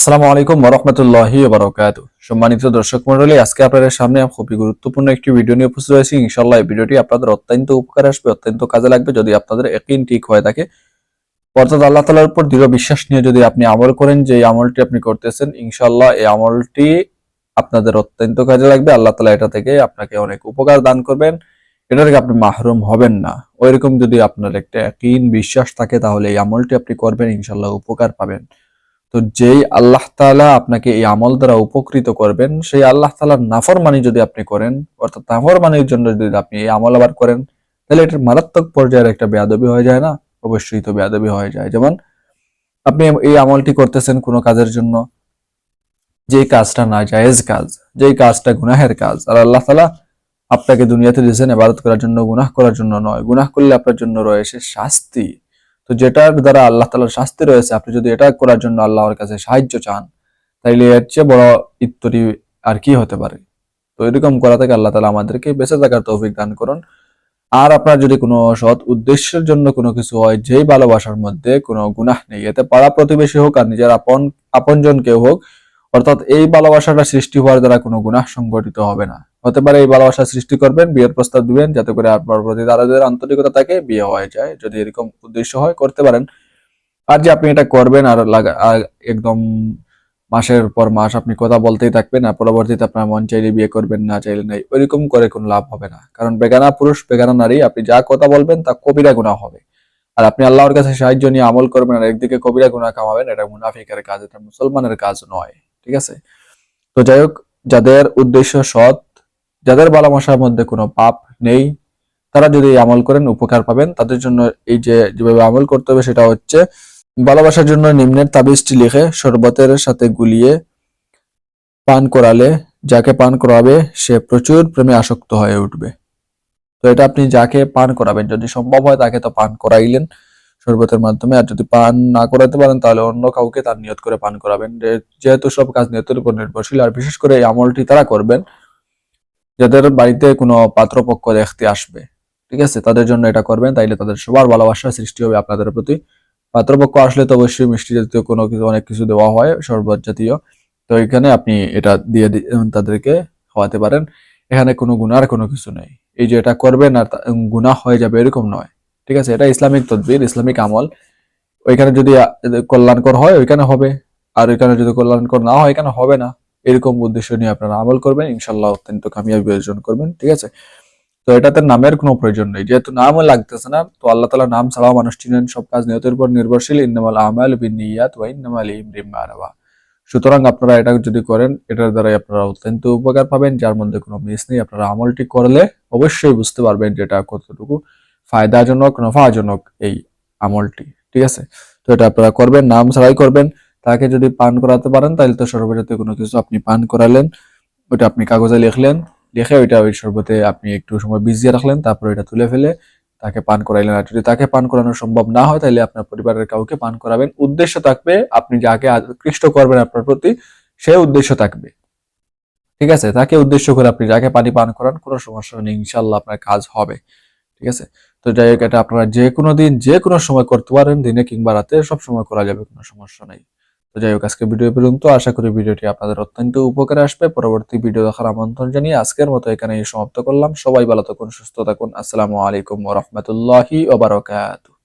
আসসালামু আলাইকুম ওরহমতুল্লাহি বারকাত সম্মানিত দর্শক মন্ডলী আজকে আপনাদের সামনে খুবই গুরুত্বপূর্ণ একটি ভিডিও নিয়ে উপস্থিত হয়েছি। ইনশাল্লাহ এই ভিডিওটি আপনাদের অত্যন্ত উপকার আসবে, অত্যন্ত কাজে লাগবে যদি আপনাদের একই ঠিক হয়ে থাকে। অর্থাৎ আল্লাহ তালার উপর দৃঢ় বিশ্বাস নিয়ে যদি আপনি আমল করেন, যে এই আমলটি আপনি করতেছেন ইনশাল্লাহ এই আমলটি আপনাদের অত্যন্ত কাজে লাগবে। আল্লাহ তালা এটা থেকে আপনাকে অনেক উপকার দান করবেন। এটা থেকে আপনি মাহরুম হবেন না। ওইরকম যদি আপনার একটা একই বিশ্বাস থাকে, তাহলে এই আমলটি আপনি করবেন ইনশাল্লাহ উপকার পাবেন। তো যেই আল্লাহ তাআলা আপনাকে এই আমল দ্বারা উপকৃত করবেন, সেই আল্লাহ তাআলার নাফরমানি যদি আপনি করেন, অর্থাৎ নাফরমানির জন্য যদি আপনি এই আমল আবার করেন, তাহলে এটার মারাত্মক পর্যায়ের একটা বেয়াদবি হয়ে যায় না? অবশ্যই তো বেয়াদবি হয়ে যায়। যেমন আপনি এই আমলটি করতেছেন কোনো কাজের জন্য যে কাজটা না জায়েজ কাজ, যেই কাজটা গুনাহের কাজ, আর আল্লাহ তাআলা আপনাকে দুনিয়াতে দিয়েছেন ইবাদত করার জন্য, গুনাহ করার জন্য নয়। গুনাহ করলে আপনার জন্য রয়েছে শাস্তি। তো যেটার দ্বারা আল্লাহ তালার শাস্তি রয়েছে, আপনি যদি এটা করার জন্য আল্লাহর কাছে সাহায্য চান, তাইলে এর চেয়ে বড় ইত্তরি আর কি হতে পারে? তো এরকম করা থেকে আল্লাহ তালা আমাদেরকে বেঁচে থাকার তৌফিক দান করুন। আর আপনার যদি কোনো সৎ উদ্দেশ্যের জন্য কোনো কিছু হয়, যেই ভালোবাসার মধ্যে কোনো গুনাহ নেই, এতে পাড়া প্রতিবেশী হোক আর নিজের আপন, আপনজন কেউ হোক, অর্থাৎ এই ভালোবাসাটা সৃষ্টি হওয়ার দ্বারা কোনো গুনাহ সংগঠিত হবে না। হতে পারে এই ভালোবাসা সৃষ্টি করবেন, বিয়ের প্রস্তাব দিবেন, যাতে করে আপনার প্রতি তাদের আন্তরিকতা থাকে, বিয়ে হয়ে যায়। যদি এরকম উদ্দেশ্য হয়, করতে পারেন। আর যে আপনি এটা করবেন, আর একদম মাসের পর মাস আপনি কথা বলতেই থাকবেন, আর পরবর্তীতে আপনার মন চাইলে বিয়ে করবেন, না চাইলে নাই, ওইরকম করে কোনো লাভ হবে না। কারণ বেগানা পুরুষ, বেগানা নারী, আপনি যা কথা বলবেন, তা কবিরা গুণা হবে। আর আপনি আল্লাহর কাছে সাহায্য নিয়ে আমল করবেন, আর একদিকে কবিরা গুণা কামাবেন, এটা মুনাফিকের কাজ, এটা মুসলমানের কাজ নয়। ঠিক আছে? তো যাই হোক, যাদের উদ্দেশ্য সৎ যাদের ভালোবাসার মধ্যে কোনো পাপ নেই, তারা যদি আমল করেন, উপকার পাবেন। তাদের জন্য এই যেভাবে আমল করতে হবে সেটা হচ্ছে ভালোবাসার জন্য নিম্নের তাবিজটি লিখে শরবতের সাথে গুলিয়ে পান করালে, যাকে পান করাবে, সে প্রচুর প্রেমে আসক্ত হয়ে উঠবে। তো এটা আপনি যাকে পান করাবেন, যদি সম্ভব হয় তাকে তো পান করাইলেন শরবতের মাধ্যমে। আর যদি পান না করাতে পারেন, তাহলে অন্য কাউকে তার নিয়ত করে পান করাবেন। যেহেতু সব কাজ নিয়তের উপর নির্ভরশীল, আর বিশেষ করে এই আমলটি তারা করবেন যাদের বাড়িতে কোনো পাত্রপক্ষ দেখতে আসবে, ঠিক আছে? তাদের জন্য এটা করবেন, তাইলে তাদের সবার ভালোবাসা সৃষ্টি হবে আপনাদের প্রতি। পাত্রপক্ষ আসলে তো অবশ্যই মিষ্টি জাতীয় কোনো কিছু, অনেক কিছু দেওয়া হয়, শরবত জাতীয়। তো এখানে আপনি এটা দিয়ে তাদেরকে খাওয়াতে পারেন। এখানে কোনো গুণার কোনো কিছু নেই। এই যে এটা করবেন আর গুনাহ হয়ে যাবে এরকম নয়, ঠিক আছে? এটা ইসলামিক তদবির, ইসলামিক আমল। ওইখানে যদি কল্যাণকর হয়, ওইখানে হবে। আর ওইখানে যদি কল্যাণকর না হয়, এখানে হবে না। এরকম উদ্দেশ্য নিয়ে আপনারা আমল করবেন ইনশাল্লাহ অত্যন্ত কামিয়াবি অর্জন করবেন, ঠিক আছে? তো এটাতে নামের কোনো প্রয়োজন নেই, যেহেতু নামও লাগতেছে না, তো আল্লাহ তালা নাম ছাড়াও মানুষ চিনেন, সব কাজ নিয়তের উপর নির্ভরশীল, ইন্নামাল আমাল বিন ওয়া ইন্নামাল ইমরিম সুতরাং আপনারা এটা যদি করেন, এটার দ্বারাই আপনারা অত্যন্ত উপকার পাবেন, যার মধ্যে কোনো মিস নেই, আপনারা আমলটি করলে অবশ্যই বুঝতে পারবেন যে এটা কতটুকু ফায়দাজনক, নফাজনক এই আমলটি, ঠিক আছে? তো এটা আপনারা করবেন, নাম ছাড়াই করবেন তাকে যদি পান করাতে পারেন, তাহলে তো সর্বজাতীয় কোনো কিছু আপনি পান করালেন। ওটা আপনি কাগজে লিখলেন, লিখে ওইটা ওই শরবতে আপনি একটু সময় ভিজিয়ে রাখলেন, তারপর ওইটা তুলে ফেলে, তাকে পান করাইলেন। আর যদি তাকে পান করানো সম্ভব না হয়, তাহলে আপনার পরিবারের কাউকে পান করাবেন। উদ্দেশ্য থাকবে, আপনি যাকে আকৃষ্ট করবেন আপনার প্রতি, সে উদ্দেশ্য থাকবে। ঠিক আছে? তাকে উদ্দেশ্য করে আপনি যাকে পানি পান করান, কোনো সমস্যা নেই ইনশাল্লাহ আপনার কাজ হবে। ঠিক আছে? তো যাই হোক, এটা আপনারা যে কোনো দিন, যে কোনো সময় করতে পারেন, দিনে কিংবা রাতে সব সময় করা যাবে, কোনো সমস্যা নেই। তো যাই হোক, আজকে ভিডিও পর্যন্ত। আশা করি ভিডিওটি আপনাদের অত্যন্ত উপকারে আসবে। পরবর্তী ভিডিও দেখার আমন্ত্রণ জানিয়ে আজকের মতো এখানেই সমাপ্ত করলাম। সবাই ভালো থাকুন, সুস্থ থাকুন। আসসালামু আলাইকুম ওরহমতুল্লাহি ওবারকাতুহ